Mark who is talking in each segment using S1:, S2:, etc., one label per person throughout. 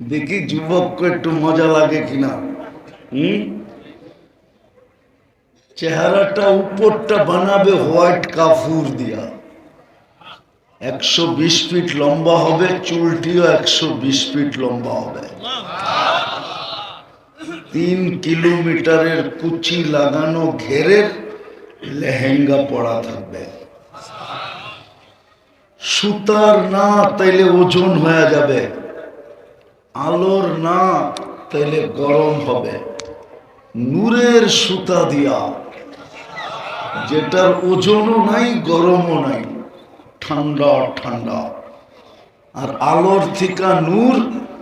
S1: দেখি যুবককে একটু মজা লাগে কিনা। হুম? চেহারাটা উপরটা বানাবে হোয়াইট কাফুর দিয়া। একশো বিশ ফিট লম্বা হবে, চুলটিও একশো বিশ ফিট লম্বা হবে। তিন কিলোমিটারের কুচি লাগানো ঘেরের লেহেঙ্গা পড়া থাকবে। সুতার না, তাইলে ওজন হয়ে যাবে। আলোর না তাইলে গরম হবে। নূরের সুতা দিয়া। যেটার ওজনও নাই, গরমও নাই, ঠান্ডা ঠান্ডা। আর আলোর থেকে নূর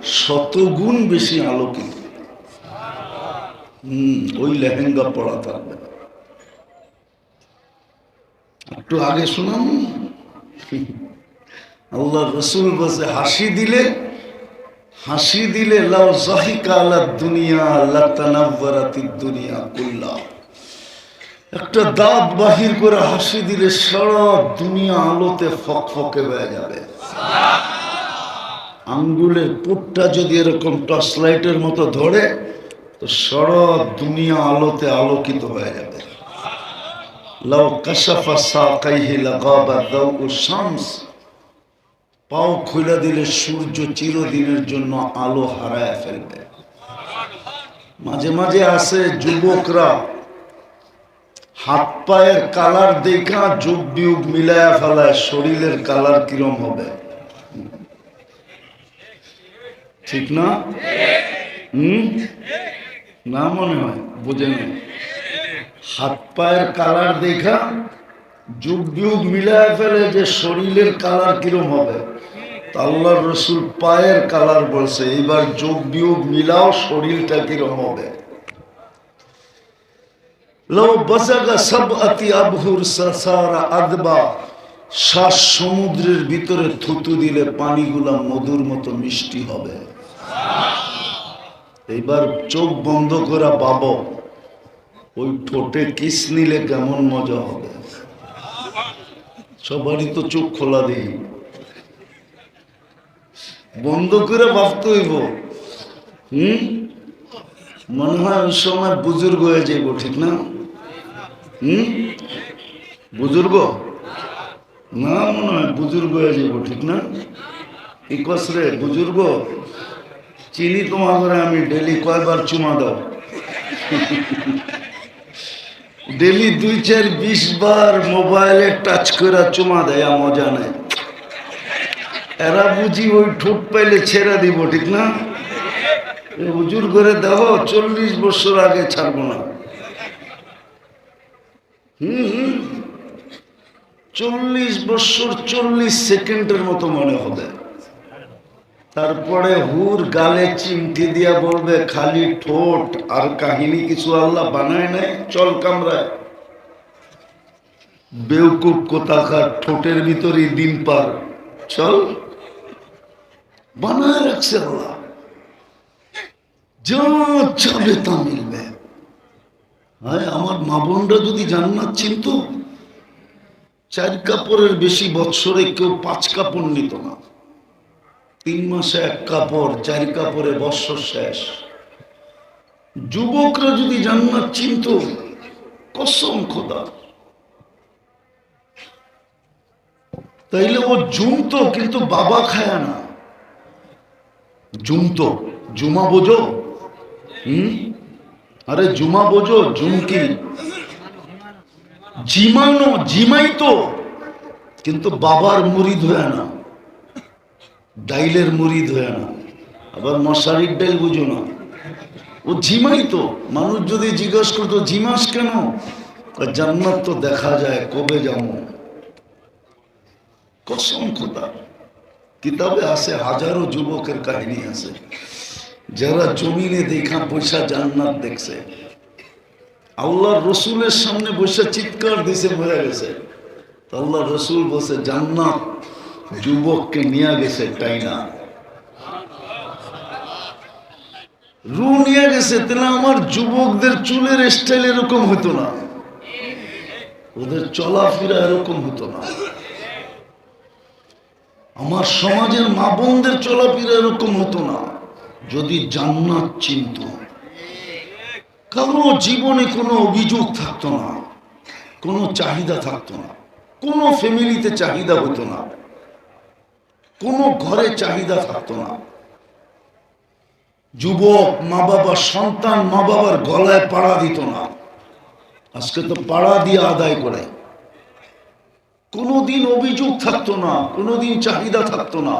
S1: শতগুণ বেশি আলোকিত হম, ওই লেহেঙ্গা পড়া থাকবে। একটু আগে শুনাম। আল্লাহ রসুল বসে হাসি দিলে হাসি দিলে, লাউ জাহিকা দুনিয়া লাতানাব্বারাতি দুনিয়া কুল্লা। একটা দাঁত বাহির করে হাসি দিলে সারা দুনিয়া আলোতে ফকফকে হয়ে যাবে। আঙ্গুলের পুটটা যদি এরকম টর্চ লাইটের মতো ধরে, তো সারা দুনিয়া আলোতে আলোকিত হয়ে যাবে। লাউ কাশাফা সাকাইহি লাগাবা দাউ শামস। পাও খুলে দিলে সূর্য চিরদিনের জন্য আলো হারায় ফেলবে। মাঝে মাঝে আসে যুবকরা, হাত পায়ের কালার দেখা যুগ বিয়োগ মিলায়া ফেলায় শরীরের কালার কিরম হবে? ঠিক না? হম? না মনে হয়, বুঝে নেই। হাত পায়ের কালার দেখা যুগ বিয়োগ মিলায় ফেলে যে শরীরের কালার কিরম হবে? আল্লাহর রসুল পায়ের কালার বলছে, এবার যোগ বিয়োগ মিলাও, শরীরটা কিরম হবে? শ্বাস সমুদ্রের ভিতরে থুতু দিলে পানিগুলা মধুর মতো মিষ্টি হবে। এইবার চোখ বন্ধ করা পাব ওই ঠোঁটে কিস নিলে কেমন মজা হবে? সবারই তো চোখ খোলা দিই। বন্ধ করে ভাবতে হইব। হুম? মনে হয় ওই সময় বুজুর্গ হয়ে যাইব, ঠিক না? হুম? বুজুর্গ? না, মনে হয় বুজুর্গ হয়ে যাইব, ঠিক না? কি কস রে, বুজুর্গ? চিনি তোমার ঘরে আমি ডেলি কয়বার চুমা দাও। ডেলি দুই চার, বিশ বার মোবাইলে টাচ করে চুমা দেয়, মজা নেই। এরা বুঝি ওই ঠোঁট পাইলে ছেড়ে দিব, ঠিক না? হুজুর করে দেহ চল্লিশ বছর আগে ছাড়বো না। হুম। চল্লিশ বছর চল্লিশ সেকেন্ডের মতো মনে হবে। তারপরে হুর গালে চিমটি দিয়া বলবে, খালি ঠোঁট আর কাহিনী কিছু আল্লাহ বানায় নাই, চল কামরায়। বেউকুব কোথাকার ঠোঁটের ভিতরে দিন পার। চল। বানায় রাখছে আল্লাহ যা চাবে তা মিলবে। হ্যাঁ আমার মা বোনরা যদি জান্নাত চিনত, চার কাপড়ের বেশি বৎসরে কেউ পাঁচ কাপড় নিত না। তিন মাসে এক কাপড়, চার কাপড়ে বৎসর শেষ। যুবকরা যদি জান্নাত চিনত, কসম খোদা। তাইলে ও জুমতো কিন্তু বাবা খায় না। জুমতো, জুমা বোঝো? হুম? আরে জুমা বোঝো জুমকি জিমানো জিমাই তো কিন্তু বাবার মুরিদ হয়ে না। ডাইলের মুরিদ হয়ে না। আবার মশারির ডাইল বুঝো না। ও জিমাই তো মানুষ যদি জিজ্ঞাসা করতো, জিমাস কেন? জান্নাত তো দেখা যায়, কবে যাব কসম খোদা। কিতাবে আছে, হাজারো যুবকের কাহিনী আছে। যারা জমিনে দেখা পয়সা জান্নাত দেখছে। আল্লাহ রসুলের সামনে বসে চিৎকার দিছে মরে গেছে। আল্লাহ রসুল বসে জান্নাত যুবককে নিয়ে গেছে তাই না রু নিয়ে গেছে, তাহলে আমার যুবকদের চুলের স্টাইল এরকম হতো না। ওদের চলাফেরা এরকম হতো না। আমার সমাজের মা বোনদের চলাফেরা এরকম হতো না। যদি জান্নাত চিনত। কারও জীবনে কোনো অভিযোগ থাকতো না। কোনো চাহিদা থাকতো না। কোনো ফ্যামিলিতে চাহিদা হতো না। কোনো ঘরে চাহিদা থাকতো না। যুবক মা বাবা সন্তান মা বাবার গলায় পাড়া দিত না। আজকে তো পাড়া দিয়ে আদায় করে। কোনোদিন অভিযোগ থাকতো না, কোনোদিন চাহিদা থাকতো না।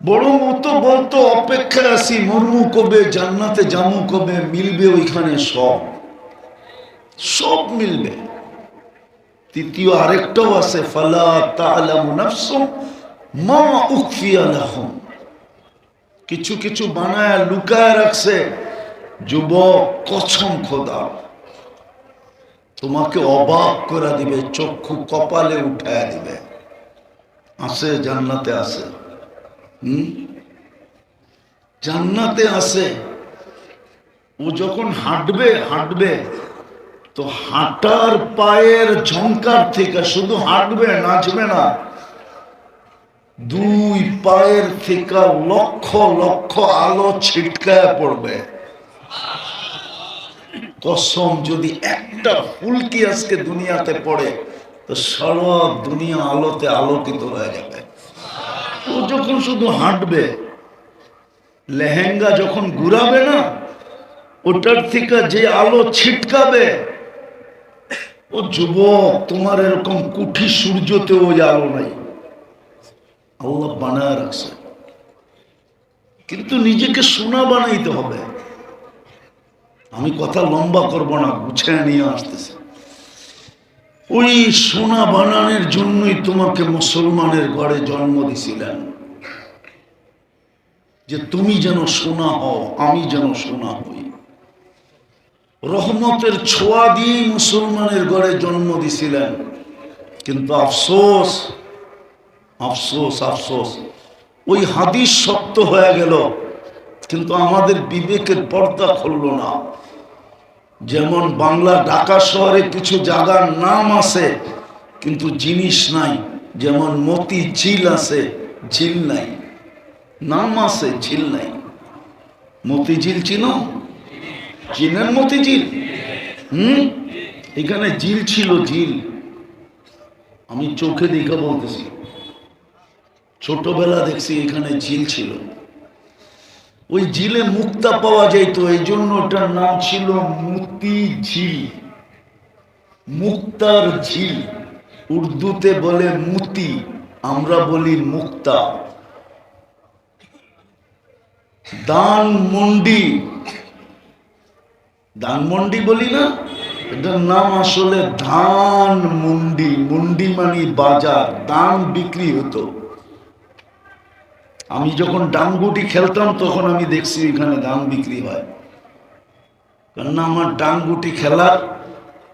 S1: বরং তো বলতো, অপেক্ষায় আছি মরমু কবে, জান্নাতে জামু কবে, মিলবে ওইখানে সব। সব মিলবে। তৃতীয় আরেকটাও আছে, ফালা মা কিছু কিছু বানায় লুকায় রাখছে, যুবক, কছম খোদা। তোমাকে অবাক করে দিবে চক্ষু কপালে উঠায় দিবে। আছে জান্নাতে আছে হুম? জান্নাতে আছে ও যখন হাঁটবে হাঁটবে তো হাঁটার পায়ের ঝঙ্কার থেকে শুধু হাঁটবে নাচবে না। দুই পায়ের থেকে লক্ষ লক্ষ আলো ছিটকায় পড়বে। কসম যদি একটা ফুলকি আজকে দুনিয়াতে পড়ে, তো সারা দুনিয়া আলোতে আলোকিত হয়ে যাবে। ও যখন শুধু হাঁটবে, লেহেঙ্গা যখন ঘুরাবে না, ওটার থেকে যে আলো ছিটকাবে, ও যুবক, তোমার এরকম কুঠি সূর্যতে ওই আলো নাই। আল্লাহ বানায় রাখছে। কিন্তু নিজেকে সোনা বানাইতে হবে। আমি কথা লম্বা করব না, গুছিয়ে নিয়ে আসতেছে। ওই সোনা বানানোর জন্যই তোমাকে মুসলমানের ঘরে জন্ম দিছিলেন। যে তুমি যেন সোনা হও, আমি যেন সোনা হই। রহমতের ছোঁয়া দিয়েই মুসলমানের ঘরে জন্ম দিছিলেন। কিন্তু আফসোস আফসোস আফসোস, ওই হাদিস সত্য হয়ে গেল। কিন্তু আমাদের বিবেকের পর্দা খুলল না। যেমন বাংলা ঢাকা শহরে কিছু জায়গার নাম আছে, কিন্তু জিনিস নাই। যেমন মতি ঝিল আছে, ঝিল নাই। নাম আছে, ঝিল নাই। মতি মতিঝিল চিনো? চিনেন মতিঝিল হুম? এখানে ঝিল ছিল, ঝিল। আমি চোখে দেখে বলতেছি। ছোটবেলা দেখছি এখানে ঝিল ছিল। ওই ঝিলে মুক্তা পাওয়া যেত এই জন্য ওটার নাম ছিল মুতি ঝিল। মুক্তার ঝিল। উর্দুতে বলে মুতি, আমরা বলি মুক্তা। দান মন্ডি ধানমন্ডি বলি না? এটার নাম আসলে ধান মন্ডি মুন্ডি মানে বাজার দান বিক্রি হতো। আমি যখন ডাঙ্গুটি খেলতাম, তখন আমি দেখছি এখানে দান বিক্রি হয়। কেননা আমার ডাঙ্গুটি খেলার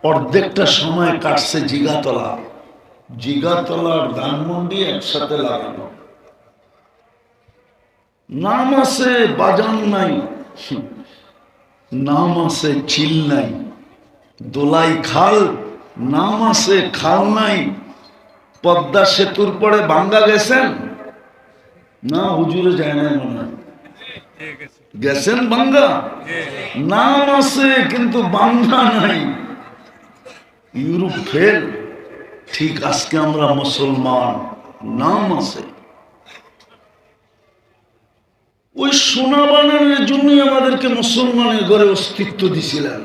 S1: অর্ধেকটা সময় কাটছে জিগাতলা। জিগাতলার ধানমন্ডি একসাথে লাগানো। নাম আছে বাজান নাই। নাম আছে চিল নাই। দোলাই খাল, নাম আছে খাল নাই। পদ্মা সেতুর পরে বাঙ্গা গেছেন? না হুজুরে যায় না মনে গেছেন বাঙ্গা নাম আছে, কিন্তু বাঙ্গা নাই। Europe fail. ঠিক আজকে আমরা মুসলমান, নাম আছে। ওই সোনা বানানোর জন্যই আমাদেরকে মুসলমানের ঘরে অস্তিত্ব দিছিলেন।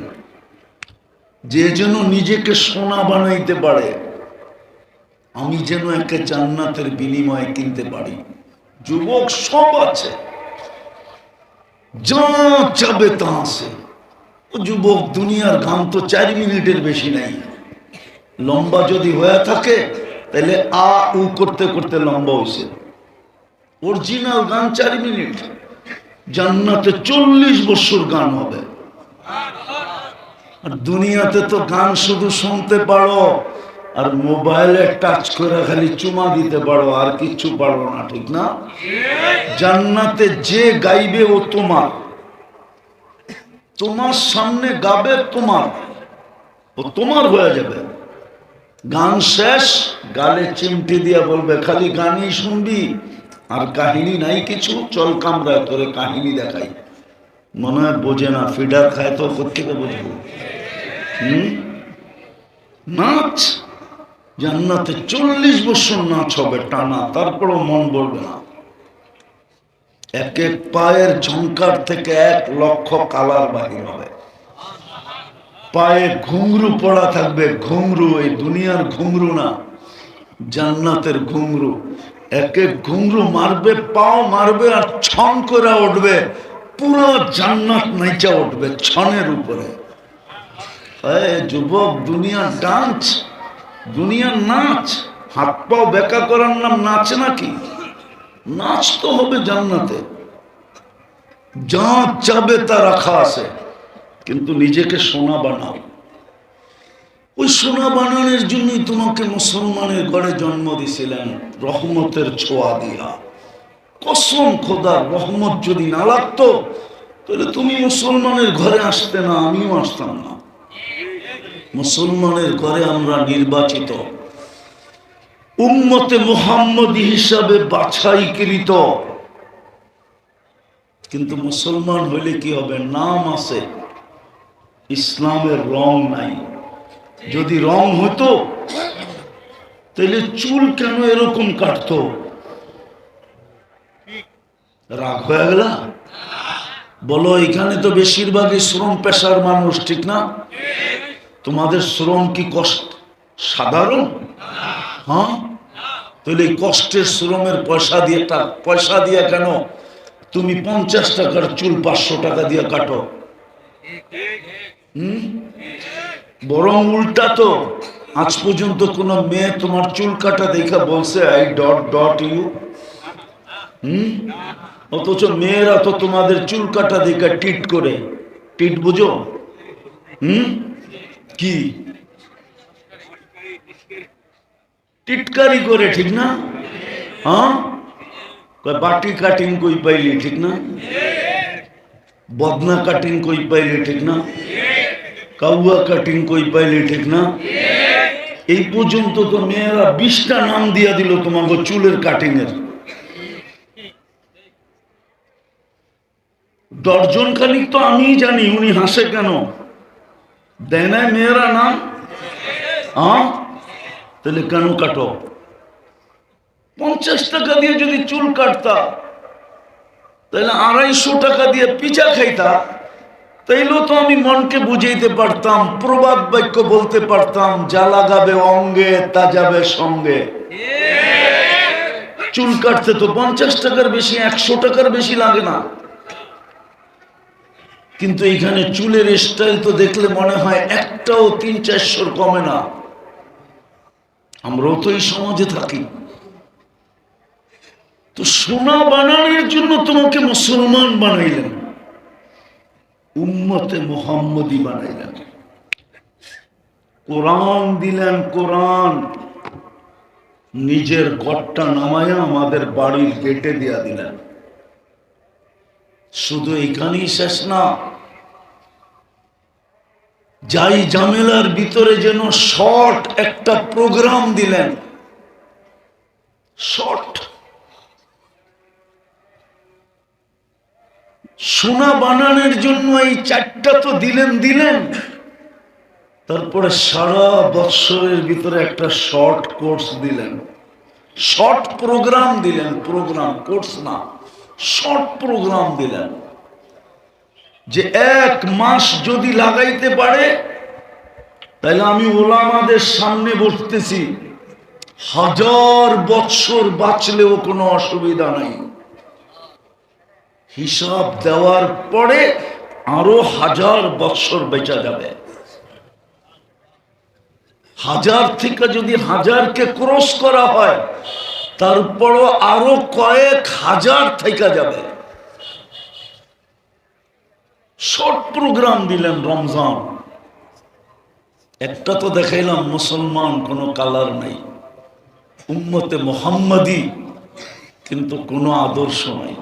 S1: যে যেন নিজেকে সোনা বানাইতে পারে। আমি যেন একটা জান্নাতের বিনিময়ে কিনতে পারি। যুবক সব আছে। যা চাবে তা আছে। যুবক, দুনিয়ার গান তো চার মিনিটের বেশি নাই। লম্বা যদি হয়ে থাকে, তাহলে আ, উ করতে করতে লম্বা হয়েছে অরিজিনাল গান চার মিনিট। জান্নাতে চল্লিশ বছর গান হবে। আর দুনিয়াতে তো গান শুধু শুনতে পারো। আর মোবাইলে টাচ করে খালি চুমা দিতে পারো, আর কিচ্ছু পারো না, ঠিক না? জান্নাতে যে গাইবে ও তোমার। তোমার সামনে গাবে তোমার। ও তোমার হয়ে যাবে। গান শেষ, গালে চিমটি দিয়ে বলবে, খালি গানই শুনবি, আর কাহিনী নাই কিছু, চল কামরায় তোরে কাহিনী দেখাই। মনে হয় বোঝে না, ফিডার খায় তো কোথেকে বুঝব? হুম? নাচ! জান্নাতে চল্লিশ বছর নাচ হবে টানা, তারপরও মন বলবে না। এক এক পায়ের ঝঙ্কার থেকে এক লক্ষ কালার বাহির হবে। পায়ে ঘুংরু পড়া থাকবে ঘুংরু এই দুনিয়ার ঘুংরু না, জান্নাতের ঘুংরু এক এক ঘুংরু মারবে, পাও মারবে আর ছন করে উঠবে। পুরো জান্নাত নাইচা উঠবে ছনের উপরে। যুবক, দুনিয়ার ডান্স। দুনিয়ার নাচ, হাত পাও বেকা করার নাম নাচ নাকি? নাচ তো হবে জান্নাতে। যা চাবে তা রাখা আছে, কিন্তু নিজেকে সোনা বানাও। ওই সোনা বানানোর জন্যই তোমাকে মুসলমানের ঘরে জন্ম দিছিলেন রহমতের ছোঁয়া দিয়া। কসম খোদা, রহমত যদি না লাগতো, তাহলে তুমি মুসলমানের ঘরে আসতে না, আমিও আসতাম না। মুসলমানের ঘরে আমরা নির্বাচিত। উম্মতে মোহাম্মদী হিসাবে বাছাইকৃত। কিন্তু মুসলমান হইলে কি হবে? নাম আছে। ইসলামের রং নাই। যদি রং হতো তাহলে চুল কেন এরকম কাটতো? রাগ হয়ে গেল? বলো, এখানে তো বেশিরভাগই শ্রম পেশার মানুষ, ঠিক না? তোমাদের শ্রম কি কষ্ট? সাধারণ? হ্যাঁ? তাহলে এই কষ্টের শ্রমের পয়সা দিয়ে টা- পয়সা দিয়ে কেন তুমি পঞ্চাশ টাকার চুল পাঁচশো টাকা দিয়ে কাটো? হুম? বরং উল্টা তো। আজ পর্যন্ত কোনো মেয়ে তোমার চুল কাটা দেখা বলছে আই ডট ডট ইউ। হুম? অথচ মেয়েরা তো তোমাদের চুল কাটা দেখা টিট করে। টিট বুঝো? হুম? কি? টিটকারি করে, ঠিক না? হ্যাঁ? বাটি কাটিং কই পাইলি, ঠিক না? বদনা কাটিং কই পাইলি, ঠিক না? কাউয়া কাটিং কই পাইলি, ঠিক না? এই পর্যন্ত তো মেয়েরা বিশটা নাম দিয়া দিল তোমাকে চুলের কাটিং এর দর্জন খানিক তো আমিই জানি, উনি হাসে কেন? দেয় না মেয়েরা নাম হ্যাঁ তাহলে কেন কাটো পঞ্চাশ টাকা দিয়ে যদি চুল কাটতা তাহলে আড়াইশো টাকা দিয়ে পিঠা খাইতা তাইলেও তো আমি মনকে বুঝাইতে পারতাম প্রবাদ বাক্য বলতে পারতাম যা লাগাবে অঙ্গে তা যাবে সঙ্গে চুল কাটতে তো পঞ্চাশ টাকার বেশি একশো টাকার বেশি লাগে না কিন্তু এখানে চুলের স্টাইল তো দেখলে মনে হয় একটাও তিন চারশোর কমে না। আমরাও তো এই সমাজে থাকি। তো সোনা বানানোর জন্য তোমাকে মুসলমান বানাইলেন উম্মতে মোহাম্মদী বানাইলেন কোরআন দিলেন কোরআন। নিজের ঘরটা নামায়া আমাদের বাড়ির গেটে দিয়া দিলেন। শুধু এখানেই শেষ না যাই জামেলার ভিতরে যেন শর্ট একটা প্রোগ্রাম দিলেন। শর্ট। সোনা বানানোর জন্য এই চারটা তো দিলেন দিলেন। তারপরে সারা বৎসরের ভিতরে একটা শর্ট কোর্স দিলেন। শর্ট প্রোগ্রাম দিলেন, প্রোগ্রাম, কোর্স না, শর্ট প্রোগ্রাম দিলেন। যে এক মাস যদি লাগাইতে পারে, তাহলে আমি ওলামাদের সামনে বসতেছি। হাজার বৎসর বাঁচলেও কোনো অসুবিধা নাই। হিসাব দেওয়ার পরে আরও হাজার বৎসর বেচা যাবে। হাজার থেকে যদি হাজারকে ক্রস করা হয়, তারপরও আরও কয়েক হাজার থেকে যাবে। শর্ট প্রোগ্রাম দিলেন রমজান। একটা তো দেখাইলাম, মুসলমান কোনো কালার নাই। উম্মতে মোহাম্মদী, কিন্তু কোনো আদর্শ নাই।